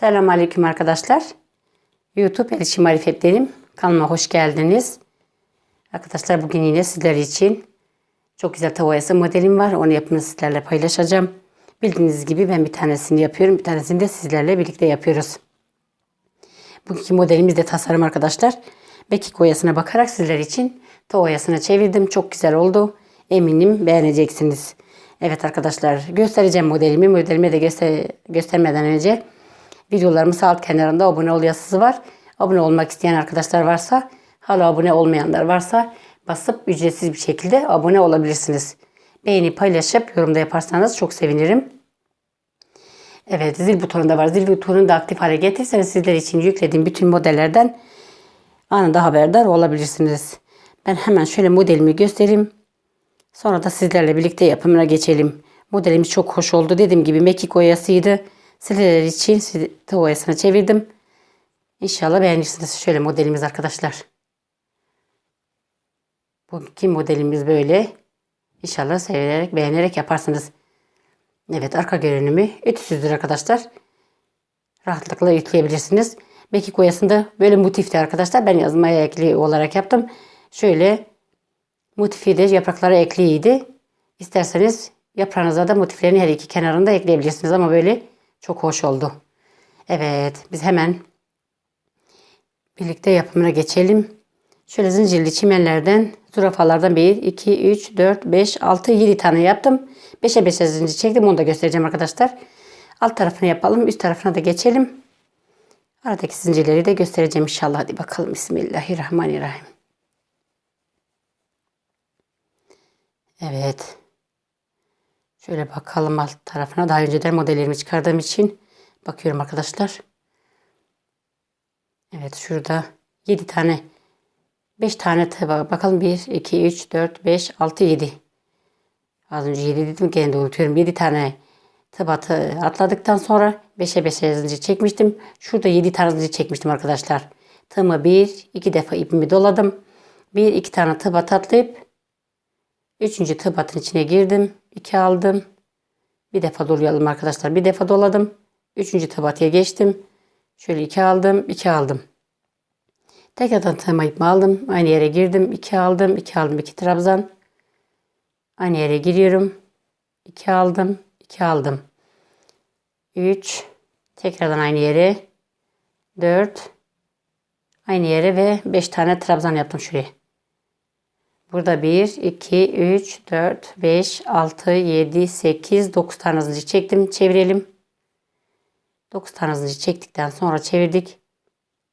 Selamun Aleyküm arkadaşlar. YouTube El İşi Marifetlerim kanalıma hoş geldiniz. Arkadaşlar bugün yine sizler için çok güzel tava oyası modelim var. Onu yapımını sizlerle paylaşacağım. Bildiğiniz gibi ben bir tanesini yapıyorum. Bir tanesini de sizlerle birlikte yapıyoruz. Bugünkü modelimiz de tasarım arkadaşlar. Bekik oyasına bakarak sizler için tava oyasına çevirdim. Çok güzel oldu. Eminim beğeneceksiniz. Evet arkadaşlar göstereceğim modelimi. Modelimi de göster göstermeden önce videolarımın sağ alt kenarında abone ol yazısı var. Abone olmak isteyen arkadaşlar varsa hala abone olmayanlar varsa basıp ücretsiz bir şekilde abone olabilirsiniz. Beğeni paylaşıp yorumda yaparsanız çok sevinirim. Evet zil butonu da var. Zil butonunu da aktif hale getirirseniz sizler için yüklediğim bütün modellerden anında haberdar olabilirsiniz. Ben hemen şöyle modelimi göstereyim. Sonra da sizlerle birlikte yapımına geçelim. Modelimiz çok hoş oldu. Dediğim gibi mekik oyasıydı. Sizler için tığ oyasına çevirdim. İnşallah beğenirsiniz. Şöyle modelimiz arkadaşlar. Bugünkü modelimiz böyle. İnşallah severek, beğenerek yaparsınız. Evet arka görünümü ütüsüzdür arkadaşlar. Rahatlıkla yükleyebilirsiniz. Mekik oyasında böyle motifti arkadaşlar. Ben yazmaya ekli olarak yaptım. Şöyle motifi de yapraklara ekliydi. İsterseniz yaprağınıza da motiflerin her iki kenarında ekleyebilirsiniz ama böyle çok hoş oldu. Evet biz hemen birlikte yapımına geçelim. Şöyle zincirli çimenlerden zürafalardan 1, 2, 3, 4, 5, 6, 7 tane yaptım. 5'e 5'e zincir çektim. Onu da göstereceğim arkadaşlar. Alt tarafını yapalım. Üst tarafına da geçelim. Aradaki zincirleri de göstereceğim inşallah. Hadi bakalım. Bismillahirrahmanirrahim. Evet. Şöyle bakalım alt tarafına. Daha önceden modellerimi çıkardığım için bakıyorum arkadaşlar. Evet şurada 7 tane 5 tane tabak. Bakalım 1, 2, 3, 4, 5, 6, 7. Az önce 7 dedim gene unutuyorum. 7 tane tabatı atladıktan sonra 5'e 5'e zincir çekmiştim. Şurada 7 tane zincir çekmiştim arkadaşlar. Tığıma 1, 2 defa ipimi doladım. 1, 2 tane tıbat atlayıp 3. tıbatın içine girdim. 2 aldım. Bir defa dolayalım arkadaşlar. Bir defa doladım. 3. tıbatıya geçtim. Şöyle 2 aldım. 2 aldım. Tekrardan tığıma ipimi aldım. Aynı yere girdim. 2 aldım. 2 aldım. 2 trabzan. Aynı yere giriyorum. 2 aldım. 2 aldım. 3. Tekrardan aynı yere. 4. Aynı yere ve 5 tane trabzan yaptım şuraya. Burada 1, 2, 3, 4, 5, 6, 7, 8, 9 tane zincir çektim. Çevirelim. 9 tane zincir çektikten sonra çevirdik.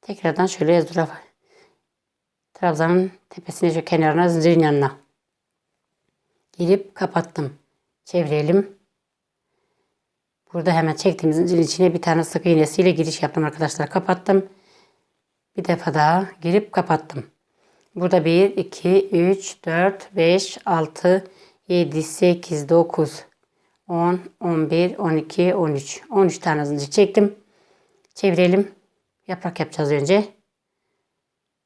Tekrardan şöyle zürafa. Trabzanın tepesine şu kenarına zincirin yanına. Girip kapattım. Çevirelim. Burada hemen çektiğimiz zincirin içine bir tane sık iğnesiyle giriş yaptım arkadaşlar. Kapattım. Bir defa daha girip kapattım. Burada 1, 2, 3, 4, 5, 6, 7, 8, 9, 10, 11, 12, 13. 13 tane zincir çektim. Çevirelim. Yaprak yapacağız önce.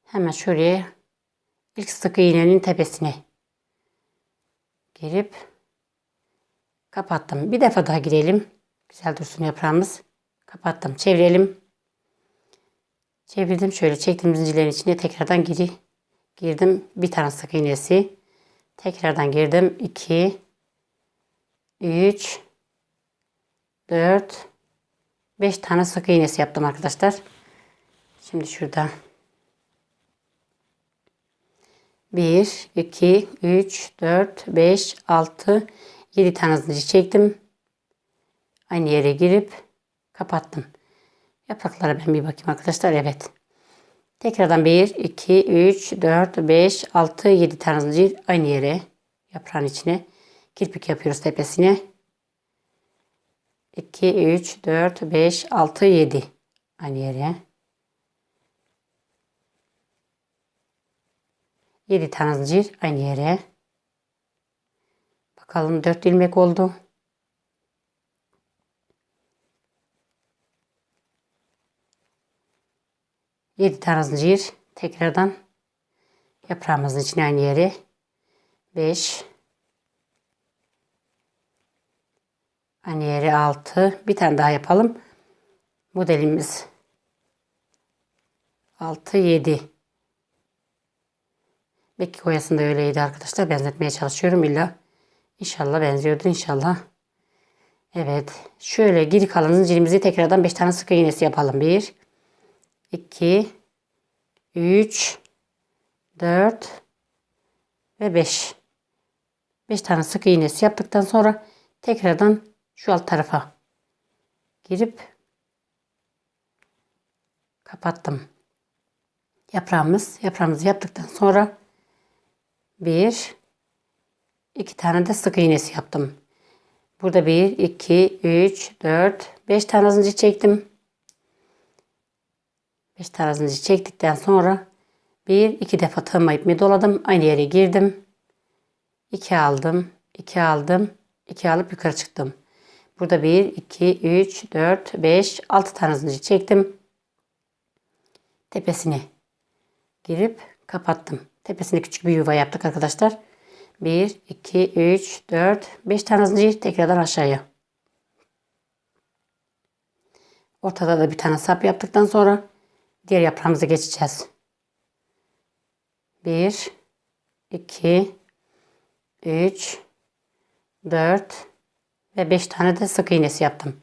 Hemen şuraya ilk sık iğnenin tepesine girip kapattım. Bir defa daha girelim. Güzel dursun yaprağımız. Kapattım. Çevirelim. Çevirdim. Şöyle çektiğim zincirlerin içine tekrardan geri girdim. Bir tane sık iğnesi. Tekrardan girdim. 2 3 4 5 tane sık iğnesi yaptım arkadaşlar. Şimdi şurada 1 2 3 4 5 6 7 tane zincir çektim. Aynı yere girip kapattım. Yapraklara ben bir bakayım arkadaşlar. Evet. Tekrardan 1, 2, 3, 4, 5, 6, 7 tane zincir aynı yere yaprağın içine kirpik yapıyoruz tepesine. 2, 3, 4, 5, 6, 7 aynı yere. 7 tane zincir aynı yere. Bakalım 4 ilmek oldu. Yedi tane zincir tekrardan yaprağımızın içine aynı yere 5 aynı yere 6 bir tane daha yapalım modelimiz 6 7 Belki koyasında öyleydi arkadaşlar. Benzetmeye çalışıyorum illa. İnşallah benziyordu inşallah. Evet. Şöyle geri kalan zincirimizi tekrardan 5 tane sık iğnesi yapalım. 1 2 3 4 ve 5. 5 tane sık iğnesi yaptıktan sonra tekrardan şu alt tarafa girip kapattım. Yaprağımız, yaprağımızı yaptıktan sonra bir, iki tane de sık iğnesi yaptım. Burada bir, iki, üç, dört, beş tane zincir çektim. Beş tane zincir çektikten sonra bir, iki defa tığıma ipimi doladım. Aynı yere girdim. İki aldım, iki aldım, iki alıp yukarı çıktım. Burada bir, iki, üç, dört, beş, altı tane zincir çektim. Tepesine girip kapattım. Tepesinde küçük bir yuva yaptık arkadaşlar. 1, 2, 3, 4, 5 tane zincir tekrardan aşağıya. Ortada da bir tane sap yaptıktan sonra diğer yaprağımıza geçeceğiz. 1, 2, 3, 4 ve 5 tane de sık iğnesi yaptım.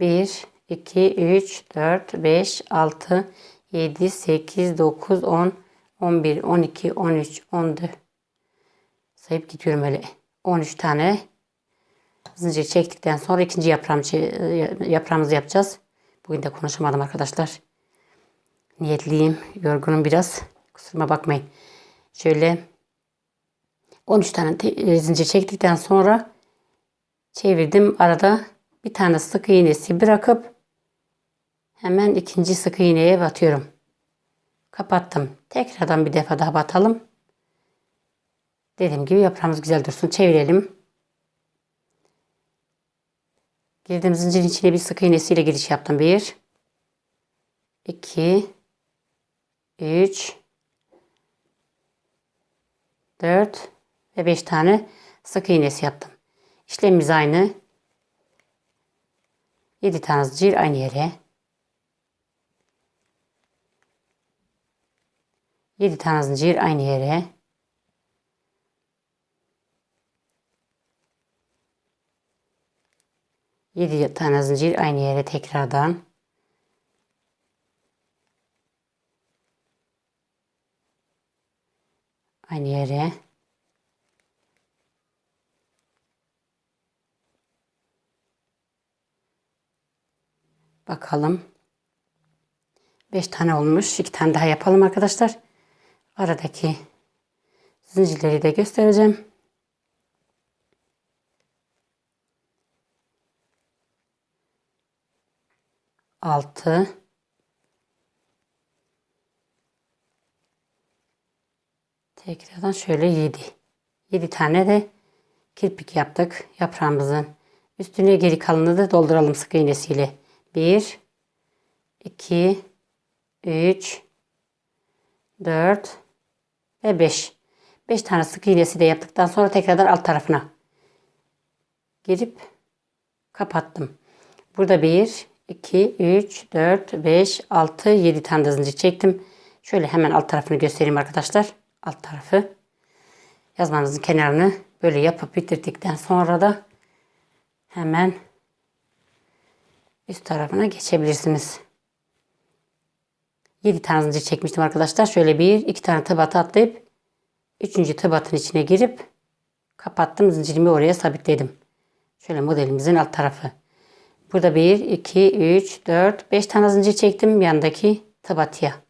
1, 2, 3, 4, 5, 6, 7, 8, 9, 10, 11, 12, 13, 14 sayıp gidiyorum öyle. 13 tane zincir çektikten sonra ikinci yaprağımızı, yaprağımızı yapacağız. Bugün de konuşamadım arkadaşlar. Niyetliyim. Yorgunum biraz. Kusuruma bakmayın. Şöyle 13 tane zincir çektikten sonra çevirdim. Arada bir tane sık iğnesi bırakıp hemen ikinci sık iğneye batıyorum. Kapattım. Tekrardan bir defa daha batalım. Dediğim gibi yaprağımız güzel dursun. Çevirelim. Girdiğim zincirin içine bir sık iğnesiyle giriş yaptım. 1 2 3 4 ve 5 tane sık iğnesi yaptım. İşlemimiz aynı. 7 tane zincir aynı yere. 7 tane zincir aynı yere. Yedi tane zincir aynı yere tekrardan. Aynı yere. Bakalım. 5 tane olmuş. 2 tane daha yapalım arkadaşlar. Aradaki zincirleri de göstereceğim. Altı. Tekrardan şöyle yedi. Yedi tane de kirpik yaptık yaprağımızın. Üstüne geri kalanını da dolduralım sık iğnesiyle. Bir, iki, üç, 4 ve 5. 5 tane sık iğnesi de yaptıktan sonra tekrardan alt tarafına girip kapattım. Burada 1, 2, 3, 4, 5, 6, 7 tane de zincir çektim. Şöyle hemen alt tarafını göstereyim arkadaşlar. Alt tarafı. Yazmanızın kenarını böyle yapıp bitirdikten sonra da hemen üst tarafına geçebilirsiniz. 7 tane zincir çekmiştim arkadaşlar. Şöyle bir iki tane tıbata atlayıp 3. tıbatın içine girip kapattım. Zincirimi oraya sabitledim. Şöyle modelimizin alt tarafı. Burada 1, 2, 3, 4, 5 tane zincir çektim yandaki tıbatıya.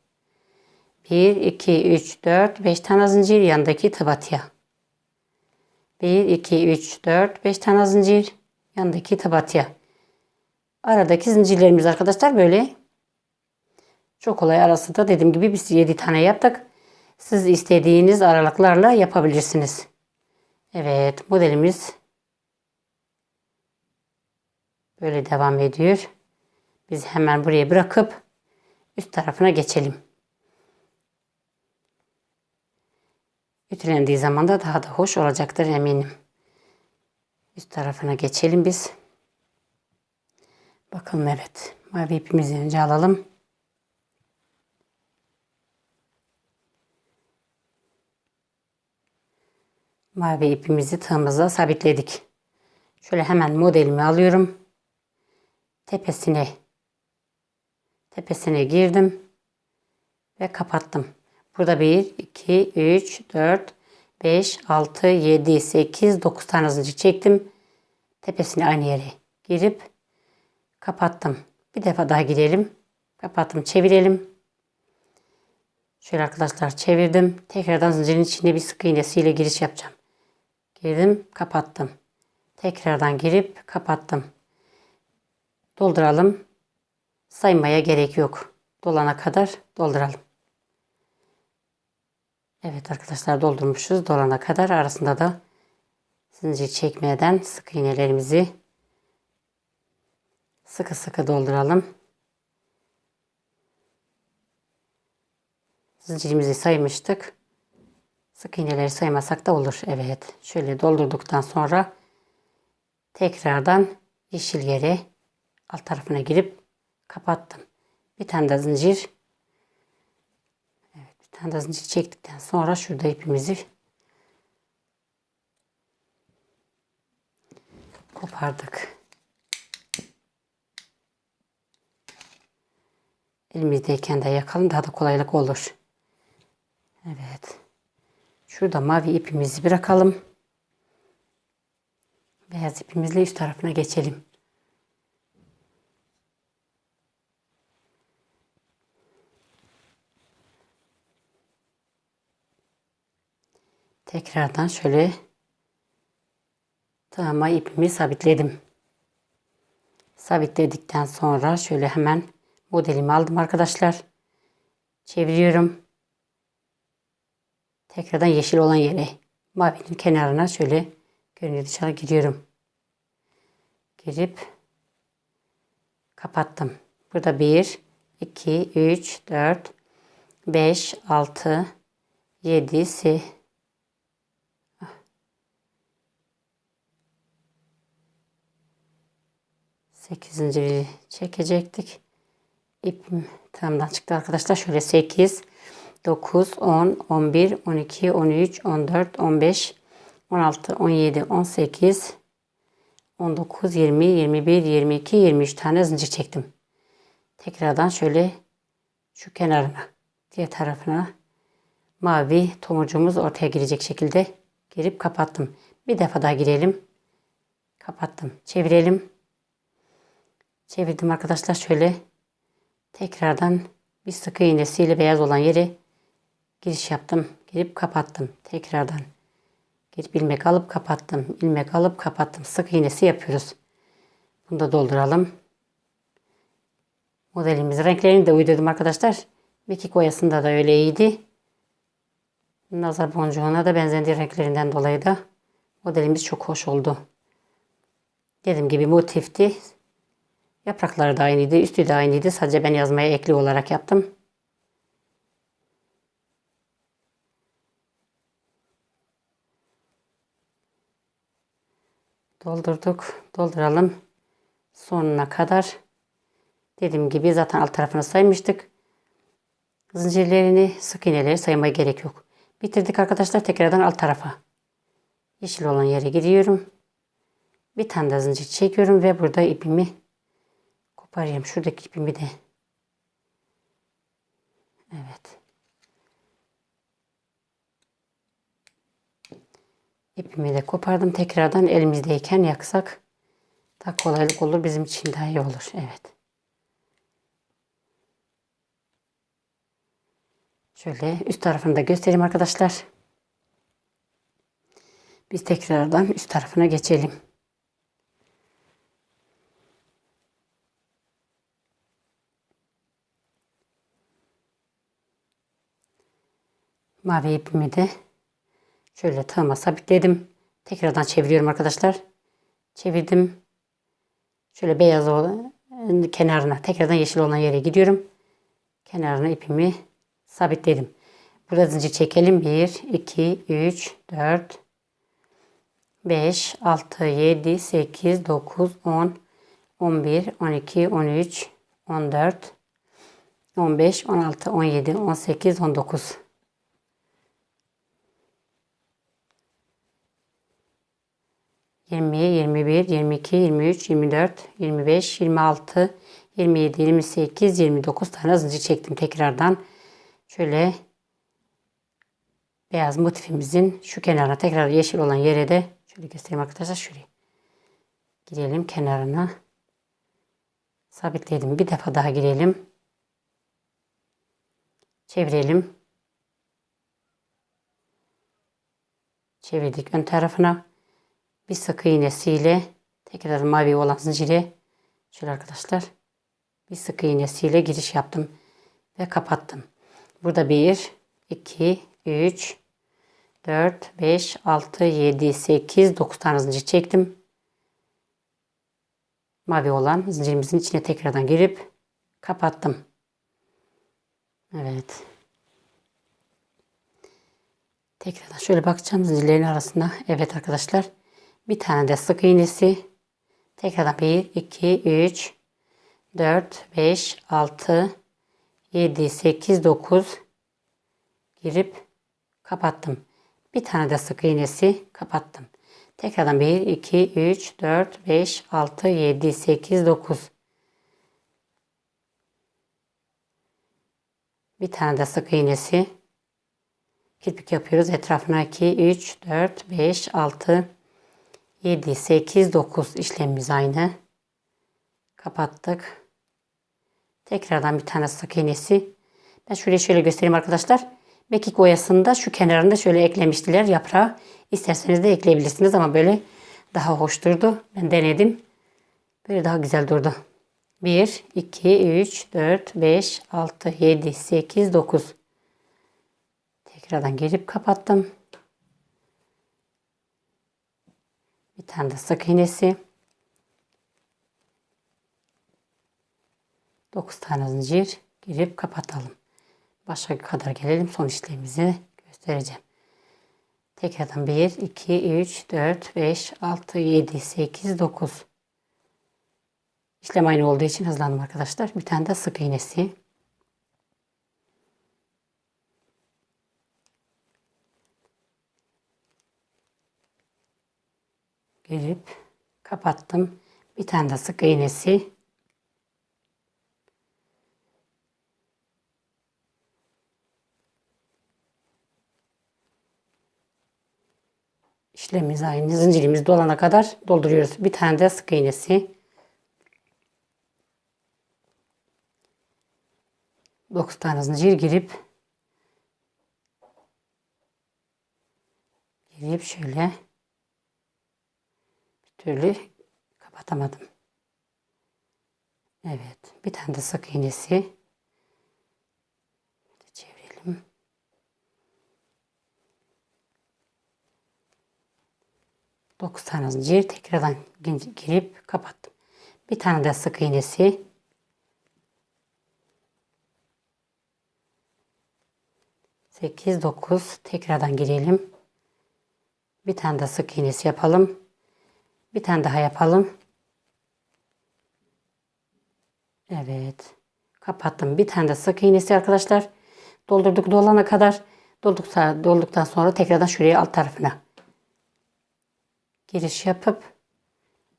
1, 2, 3, 4, 5 tane zincir yandaki tıbatıya. 1, 2, 3, 4, 5 tane zincir yandaki tıbatıya. Aradaki zincirlerimiz arkadaşlar böyle çok kolay arası da dediğim gibi biz 7 tane yaptık. Siz istediğiniz aralıklarla yapabilirsiniz. Evet modelimiz böyle devam ediyor. Biz hemen buraya bırakıp üst tarafına geçelim. Ütülendiği zaman da daha da hoş olacaktır eminim. Üst tarafına geçelim biz. Bakalım evet Mavi ipimizi önce alalım. Mavi ipimizi tığımıza sabitledik. Şöyle hemen modelimi alıyorum. Tepesine tepesine girdim ve kapattım. Burada 1, 2, 3, 4, 5, 6, 7, 8, 9 tane zincir çektim. Tepesine aynı yere girip kapattım. Bir defa daha girelim. Kapattım, çevirelim. Şöyle arkadaşlar çevirdim. Tekrardan zincirin içine bir sık iğnesiyle giriş yapacağım. Girdim, kapattım. Tekrardan girip kapattım. Dolduralım. Saymaya gerek yok. Dolana kadar dolduralım. Evet arkadaşlar doldurmuşuz. Dolana kadar arasında da zincir çekmeden sık iğnelerimizi sıkı sıkı dolduralım. Zincirimizi saymıştık. Sık iğneleri saymasak da olur. Evet. Şöyle doldurduktan sonra tekrardan yeşil yere alt tarafına girip kapattım. Bir tane de zincir. Tane de zincir çektikten sonra şurada ipimizi kopardık. Elimizdeyken de yakalım daha da kolaylık olur. Evet. Şurada mavi ipimizi bırakalım. Beyaz ipimizle üst tarafına geçelim. Tekrardan şöyle tığıma ipimi sabitledim. Sabitledikten sonra şöyle hemen modelimi aldım arkadaşlar. Çeviriyorum. Tekrardan yeşil olan yere mavinin kenarına şöyle gönül dışarı giriyorum. Girip kapattım. Burada 1, 2, 3, 4, 5, 6, 7, 8, 8 zinciri çekecektik. İpim tamamdan çıktı arkadaşlar. Şöyle 8, 9, 10, 11, 12, 13, 14, 15, 16, 17, 18, 19, 20, 21, 22, 23 tane zincir çektim. Tekrardan şöyle şu kenarına, diğer tarafına mavi tomurcuğumuz ortaya girecek şekilde girip kapattım. Bir defa daha girelim. Kapattım. Çevirelim. Çevirdim arkadaşlar şöyle. Tekrardan bir sık iğnesiyle beyaz olan yeri giriş yaptım. Girip kapattım. Tekrardan girip ilmek alıp kapattım. ilmek alıp kapattım. Sık iğnesi yapıyoruz. Bunu da dolduralım. Modelimiz renklerini de uydurdum arkadaşlar. Mekik oyasında da öyleydi. Nazar boncuğuna da benzendi renklerinden dolayı da modelimiz çok hoş oldu. Dediğim gibi motifti. Yaprakları da aynıydı. Üstü de aynıydı. Sadece ben yazmaya ekli olarak yaptım. Doldurduk. Dolduralım. Sonuna kadar. Dediğim gibi zaten alt tarafını saymıştık. Zincirlerini, sık iğneleri saymaya gerek yok. Bitirdik arkadaşlar. Tekrardan alt tarafa. Yeşil olan yere giriyorum. Bir tane de zincir çekiyorum ve burada ipimi koparayım. Şuradaki ipimi de. Evet. İpimi de kopardım. Tekrardan elimizdeyken yaksak daha kolaylık olur. Bizim için daha iyi olur. Evet. Şöyle üst tarafını da göstereyim arkadaşlar. Biz tekrardan üst tarafına geçelim. Mavi ipimi de şöyle tığıma sabitledim. Tekrardan çeviriyorum arkadaşlar. Çevirdim. Şöyle beyaz olan kenarına tekrardan yeşil olan yere gidiyorum. Kenarına ipimi sabitledim. Burada zincir çekelim. 1, 2, 3, 4, 5, 6, 7, 8, 9, 10, 11, 12, 13, 14, 15, 16, 17, 18, 19. 20, 21, 22, 23, 24, 25, 26, 27, 28, 29 tane zincir çektim tekrardan. Şöyle beyaz motifimizin şu kenarına tekrar yeşil olan yere de şöyle göstereyim arkadaşlar şuraya. Girelim kenarına. Sabitledim. Bir defa daha girelim. Çevirelim. Çevirdik ön tarafına. Bir sık iğnesiyle tekrar mavi olan zincire şöyle arkadaşlar bir sık iğnesiyle giriş yaptım ve kapattım. Burada 1 2 3 4 5 6 7 8 9 tane zincir çektim. Mavi olan zincirimizin içine tekrardan girip kapattım. Evet. Tekrardan şöyle bakacağım zincirlerin arasında. Evet arkadaşlar. Bir tane de sık iğnesi. Tekrardan 1, 2, 3, 4, 5, 6, 7, 8, 9 girip kapattım. Bir tane de sık iğnesi kapattım. Tekrardan 1, 2, 3, 4, 5, 6, 7, 8, 9. Bir tane de sık iğnesi. Kirpik yapıyoruz. Etrafına 2, 3, 4, 5, 6, 7, 8, 9 işlemimiz aynı. Kapattık. Tekrardan bir tane sık iğnesi. Ben şuraya şöyle göstereyim arkadaşlar. Mekik oyasında şu kenarında şöyle eklemiştiler yaprağı. İsterseniz de ekleyebilirsiniz ama böyle daha hoş durdu. Ben denedim. Böyle daha güzel durdu. 1, 2, 3, 4, 5, 6, 7, 8, 9. Tekrardan gelip kapattım. Bir tane de sık iğnesi. 9 tane zincir girip kapatalım. Başa kadar gelelim. Son işlemimizi göstereceğim. Tekrardan 1, 2, 3, 4, 5, 6, 7, 8, 9. İşlem aynı olduğu için hızlandım arkadaşlar. Bir tane de sık iğnesi. Girip kapattım. Bir tane de sık iğnesi. İşlemimiz aynı. Zincirimiz dolana kadar dolduruyoruz. Bir tane de sık iğnesi. 9 tane zincir girip girip şöyle türlü kapatamadım. Evet. Bir tane de sık iğnesi. Çevirelim. 9 tane zincir tekrardan girip kapattım. Bir tane de sık iğnesi. Sekiz, dokuz. Tekrardan girelim. Bir tane de sık iğnesi yapalım. Bir tane daha yapalım. Evet. Kapattım. Bir tane de sık iğnesi arkadaşlar. Doldurduk dolana kadar. Dolduksa, dolduktan sonra tekrardan şuraya alt tarafına giriş yapıp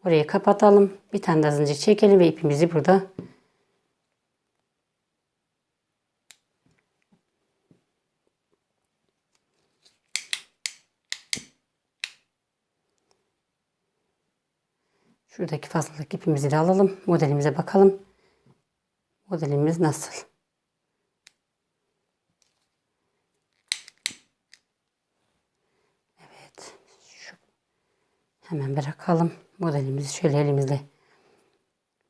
orayı kapatalım. Bir tane daha zincir çekelim ve ipimizi burada Şuradaki fazlalık ipimizi de alalım. Modelimize bakalım. Modelimiz nasıl? Hemen bırakalım. Modelimizi şöyle elimizle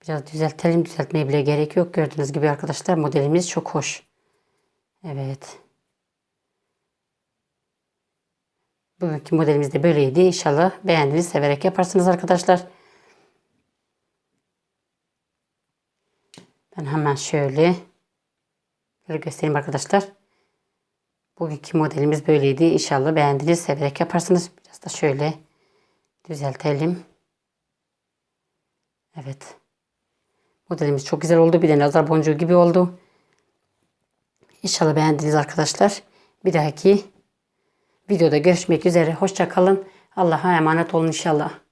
biraz düzeltelim. Düzeltmeye bile gerek yok. Gördüğünüz gibi arkadaşlar modelimiz çok hoş. Evet. Bugünkü modelimiz de böyleydi. İnşallah beğendiniz. Severek yaparsınız arkadaşlar. Ben hemen şöyle böyle göstereyim arkadaşlar. Bugünkü modelimiz böyleydi. İnşallah beğendiniz. Severek yaparsınız. Biraz da şöyle düzeltelim. Evet. Modelimiz çok güzel oldu. Bir de nazar boncuğu gibi oldu. İnşallah beğendiniz arkadaşlar. Bir dahaki videoda görüşmek üzere. Hoşça kalın. Allah'a emanet olun inşallah.